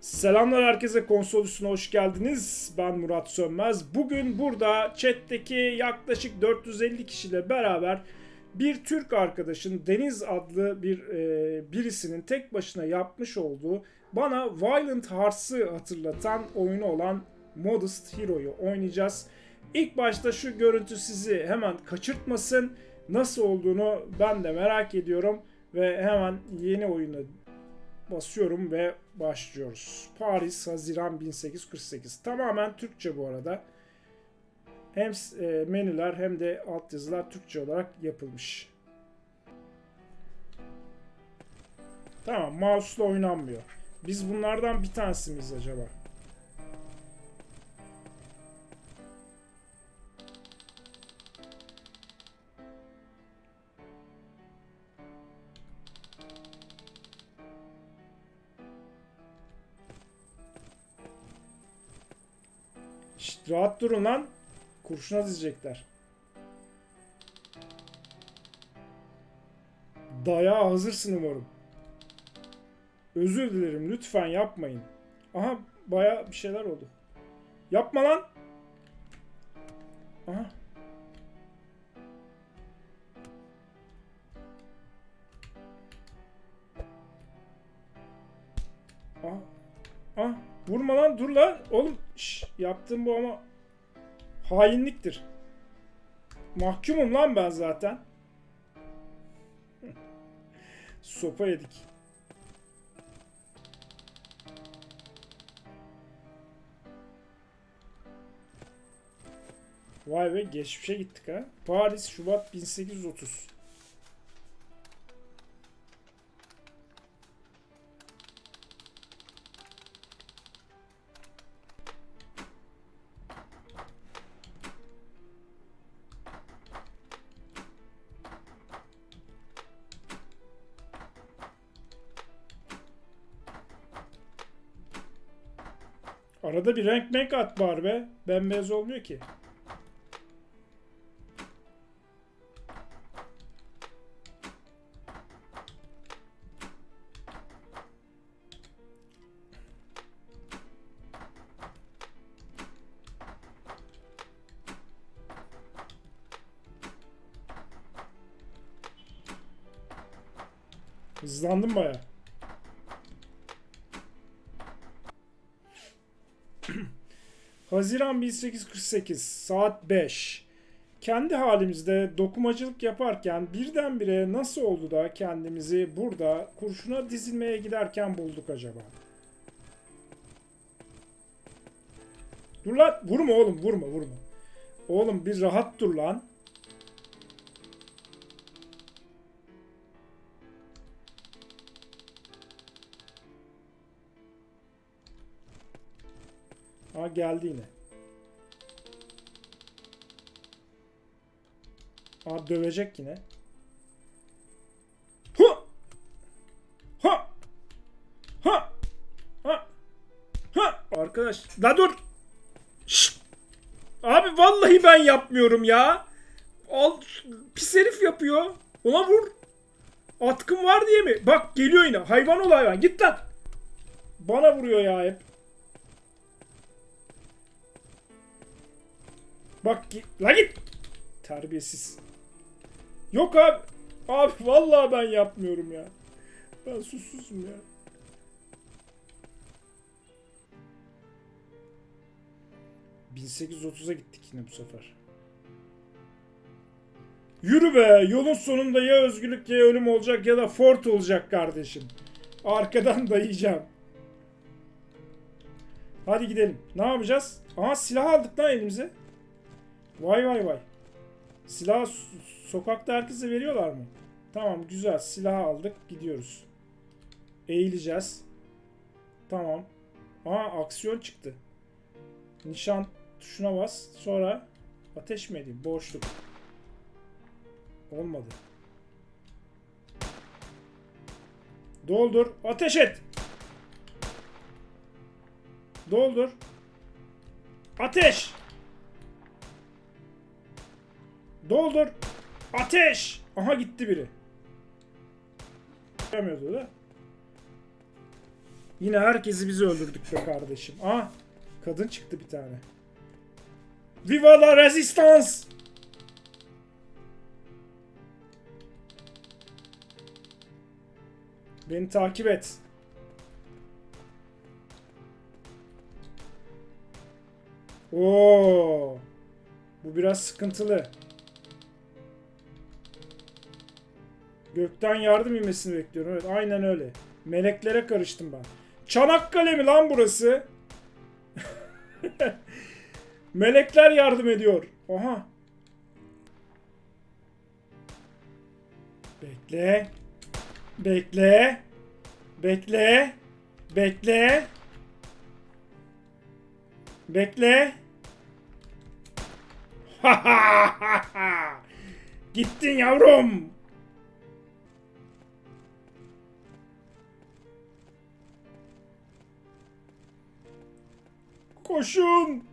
Selamlar herkese konsol üstüne hoş geldiniz. Ben Murat Sönmez. Bugün burada chat'teki yaklaşık 450 kişiyle beraber bir Türk arkadaşın Deniz adlı bir e, birisinin tek başına yapmış olduğu bana Violent Hearts'ı hatırlatan oyunu olan Modest Hero'yu oynayacağız. İlk başta şu görüntü sizi hemen kaçırtmasın. Nasıl olduğunu ben de merak ediyorum ve hemen yeni oyunu basıyorum ve başlıyoruz. Paris, Haziran 1848. Tamamen Türkçe bu arada. Hem e, menüler hem de altyazılar Türkçe olarak yapılmış. Tamam, mouse'la oynanmıyor. Biz bunlardan bir tanesi miyiz acaba? Rahat durun lan. Kurşuna dizecekler. Dayağa hazırsın umarım. Özür dilerim lütfen yapmayın. Aha baya bir şeyler oldu. Yapma lan. Aha. Aha. Ah vurma lan dur lan. Oğlum şş, yaptığım bu ama hainliktir. Mahkumum lan ben zaten. Sopa yedik. Vay be geçmişe gittik ha. Paris Şubat 1830. Arada bir renk menk at var be. Bembeyaz olmuyor ki. Hızlandım baya. Haziran 1848 saat 5. Kendi halimizde dokumacılık yaparken birdenbire nasıl oldu da kendimizi burada kurşuna dizilmeye giderken bulduk acaba? Dur lan vurma oğlum vurma vurma. Oğlum bir rahat dur lan. Ha geldi yine. Aa dövecek yine. Ha! Ha! Ha! Ha! Ha! Arkadaş, la dur. Şşt! Abi vallahi ben yapmıyorum ya. Al pis herif yapıyor. Ona vur. Atkın var diye mi? Bak geliyor yine. Hayvan ol. Git lan. Bana vuruyor ya hep. Bak ki- la git. Terbiyesiz. Yok abi. Abi vallahi ben yapmıyorum ya. Ben susuzum ya. ...1830'a gittik yine bu sefer. Yürü be! Yolun sonunda ya özgürlük ya ölüm olacak ya da fort olacak kardeşim. Arkadan dayayacağım. Hadi gidelim. Ne yapacağız? Aha silah aldık lan elimize. Vay vay vay. Silah so- sokakta herkese veriyorlar mı? Tamam güzel. Silah aldık. Gidiyoruz. Eğileceğiz. Tamam. Aa aksiyon çıktı. Nişan tuşuna bas. Sonra ateş mi edeyim? Boşluk. Olmadı. Doldur. Ateş et. Doldur. Ateş. Doldur. Ateş. Aha gitti biri. Yapamıyordu da. Yine herkesi biz öldürdük be kardeşim. Ah kadın çıktı bir tane. Viva la resistance! Beni takip et. Oo. Bu biraz sıkıntılı. Gökten yardım inmesini bekliyorum. Evet aynen öyle. Meleklere karıştım ben. Çanakkale mi lan burası? Melekler yardım ediyor. Oha. Bekle. Bekle. Bekle. Bekle. Bekle. Gittin yavrum. Koşun.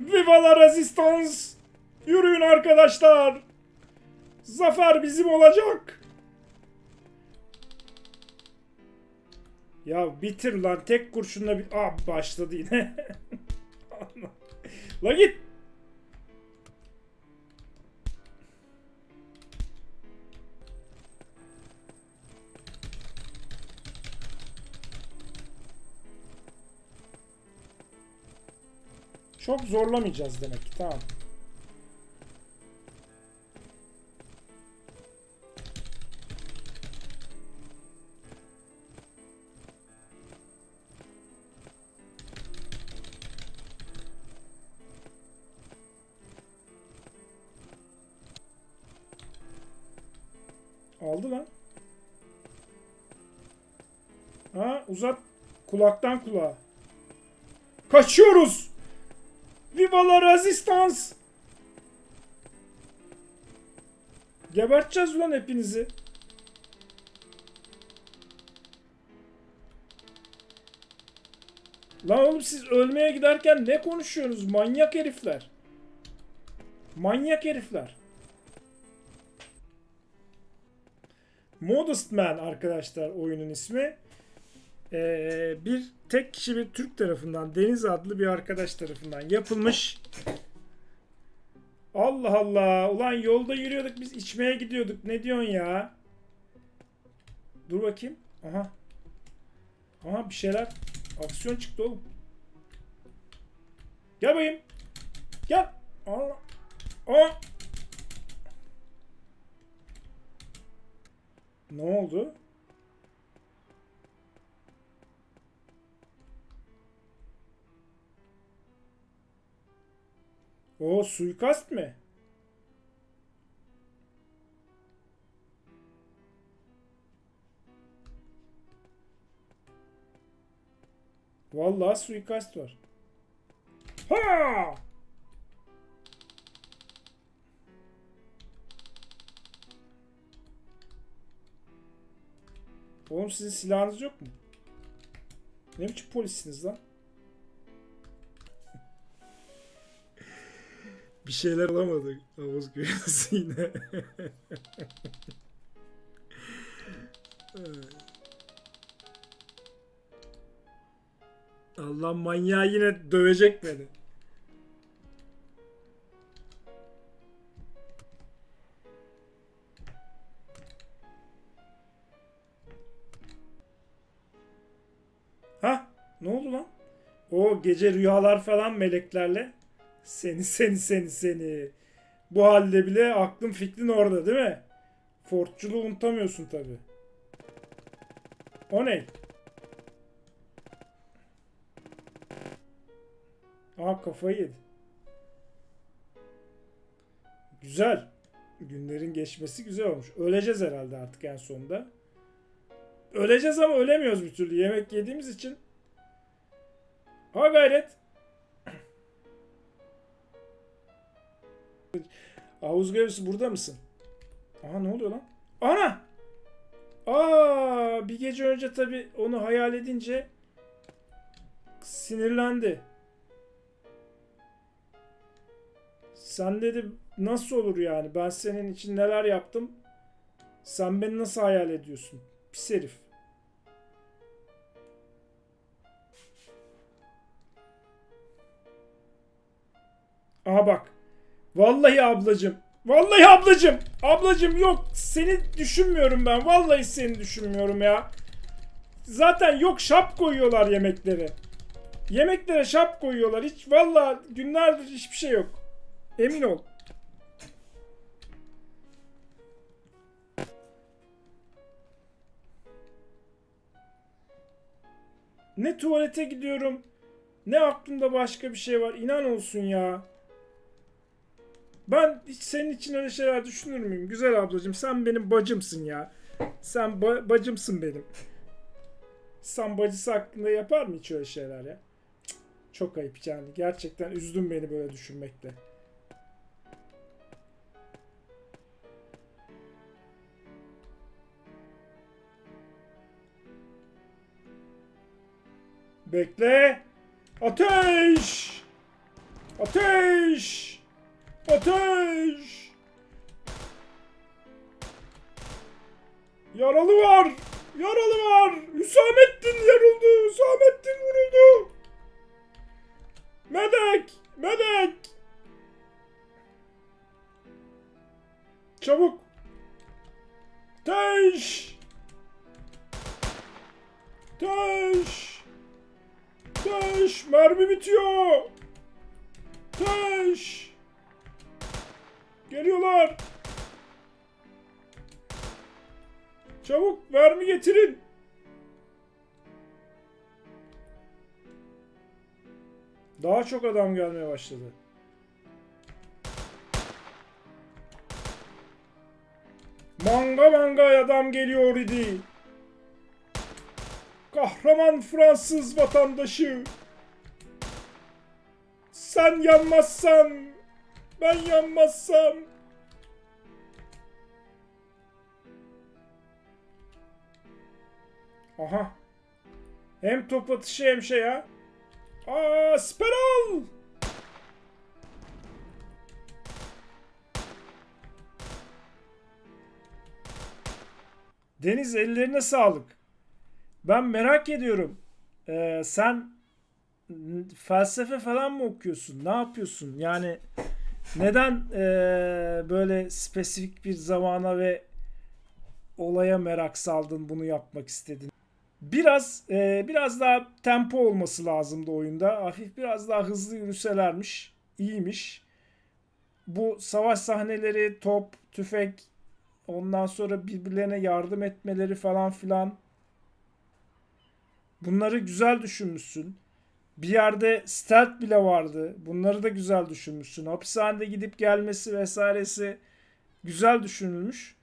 Viva la resistance. Yürüyün arkadaşlar. Zafer bizim olacak. Ya bitir lan tek kurşunla bir... Aa başladı yine. La git. Zorlamayacağız demek ki. Tamam. Aldı lan. Ha uzat kulaktan kulağa. Kaçıyoruz. Viva la resistance. Geberteceğiz ulan hepinizi. Lan oğlum siz ölmeye giderken ne konuşuyorsunuz manyak herifler? Manyak herifler. Modest Man arkadaşlar oyunun ismi. Ee, bir tek kişi bir Türk tarafından Deniz adlı bir arkadaş tarafından yapılmış. Allah Allah. Ulan yolda yürüyorduk biz içmeye gidiyorduk. Ne diyorsun ya? Dur bakayım. Aha. Aha bir şeyler. Aksiyon çıktı oğlum. Gel bakayım. Gel. Allah. Aa. Ne oldu? O suikast mı? Vallahi suikast var. Ha! Oğlum sizin silahınız yok mu? Ne biçim polissiniz lan? Bir şeyler alamadık. Havuz güvenisi yine. Allah manyağı yine dövecek beni. Ha? Ne oldu lan? O gece rüyalar falan meleklerle. Seni seni seni seni. Bu halde bile aklın fikrin orada değil mi? Fortçuluğu unutamıyorsun tabi. O ne? Aa kafayı yedi. Güzel. Günlerin geçmesi güzel olmuş. Öleceğiz herhalde artık en sonunda. Öleceğiz ama ölemiyoruz bir türlü. Yemek yediğimiz için. Ha gayret. Görevlisi burada mısın? Aha ne oluyor lan? Ana! Aa bir gece önce tabi onu hayal edince sinirlendi. Sen dedi nasıl olur yani? Ben senin için neler yaptım? Sen beni nasıl hayal ediyorsun? Pis herif. Aha bak. Vallahi ablacım. Vallahi ablacım. Ablacım yok. Seni düşünmüyorum ben. Vallahi seni düşünmüyorum ya. Zaten yok şap koyuyorlar yemeklere. Yemeklere şap koyuyorlar. Hiç vallahi günlerdir hiçbir şey yok. Emin ol. Ne tuvalete gidiyorum. Ne aklımda başka bir şey var. İnan olsun ya. Ben hiç senin için öyle şeyler düşünür müyüm? Güzel ablacığım sen benim bacımsın ya. Sen ba- bacımsın benim. Sen bacısı hakkında yapar mı hiç öyle şeyler ya? Çok ayıp yani. Gerçekten üzdün beni böyle düşünmekle. Bekle. Ateş! Ateş! Ateş! Yaralı var! Yaralı var! Hüsamettin yarıldı! Hüsamettin vuruldu! Medek! Medek! Çabuk! Ateş! Ateş! Ateş! Mermi bitiyor! Ateş! Geliyorlar! Çabuk mermi getirin! Daha çok adam gelmeye başladı. Manga manga adam geliyor idi. Kahraman Fransız vatandaşı. Sen yanmazsan, ben yanmazsam. Aha. Hem top atışı hem şey ha. Aa, Speral! Deniz ellerine sağlık. Ben merak ediyorum. Ee, sen felsefe falan mı okuyorsun? Ne yapıyorsun? Yani neden ee, böyle spesifik bir zamana ve olaya merak saldın, bunu yapmak istedin? Biraz ee, biraz daha tempo olması lazımdı oyunda. Hafif biraz daha hızlı yürüselermiş. İyiymiş. Bu savaş sahneleri, top, tüfek, ondan sonra birbirlerine yardım etmeleri falan filan. Bunları güzel düşünmüşsün. Bir yerde stealth bile vardı. Bunları da güzel düşünmüşsün. Hapishanede gidip gelmesi vesairesi güzel düşünülmüş.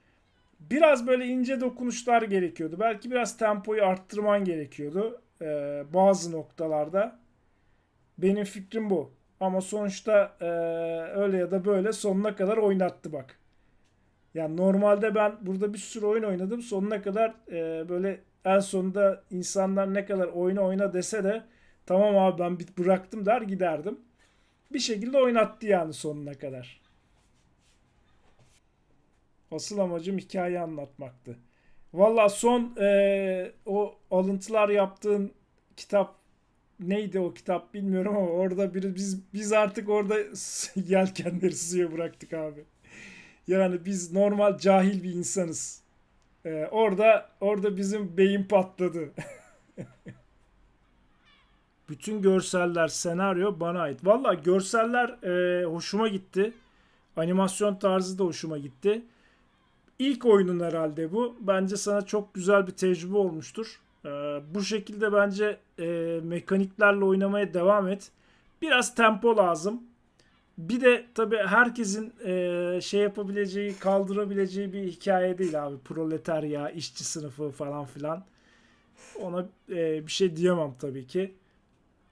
Biraz böyle ince dokunuşlar gerekiyordu. Belki biraz tempoyu arttırman gerekiyordu ee, bazı noktalarda. Benim fikrim bu. Ama sonuçta ee, öyle ya da böyle sonuna kadar oynattı bak. Yani normalde ben burada bir sürü oyun oynadım. Sonuna kadar ee, böyle en sonunda insanlar ne kadar oyna oyna dese de tamam abi ben bıraktım der giderdim. Bir şekilde oynattı yani sonuna kadar. Asıl amacım hikaye anlatmaktı. Valla son eee, o alıntılar yaptığın kitap neydi o kitap bilmiyorum ama orada bir biz biz artık orada yelkenleri suya bıraktık abi. Yani biz normal cahil bir insanız. Eee, orada orada bizim beyin patladı. Bütün görseller, senaryo bana ait. Valla görseller eee, hoşuma gitti. Animasyon tarzı da hoşuma gitti. İlk oyunun herhalde bu. Bence sana çok güzel bir tecrübe olmuştur. Ee, bu şekilde bence e, mekaniklerle oynamaya devam et. Biraz tempo lazım. Bir de tabii herkesin e, şey yapabileceği, kaldırabileceği bir hikaye değil abi. Proletarya, işçi sınıfı falan filan. Ona e, bir şey diyemem tabii ki.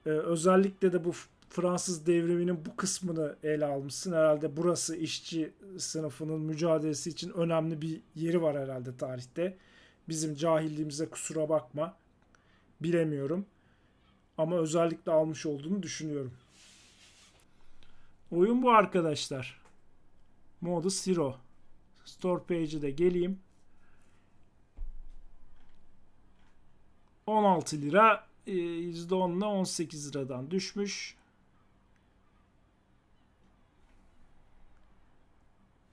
E, özellikle de bu Fransız devriminin bu kısmını ele almışsın. Herhalde burası işçi sınıfının mücadelesi için önemli bir yeri var herhalde tarihte. Bizim cahilliğimize kusura bakma. Bilemiyorum. Ama özellikle almış olduğunu düşünüyorum. Oyun bu arkadaşlar. Modu Zero. Store page'e de geleyim. 16 lira e, %10'la 18 liradan düşmüş.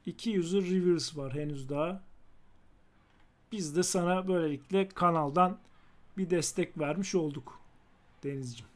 2 user reviews var henüz daha. Biz de sana böylelikle kanaldan bir destek vermiş olduk Denizciğim.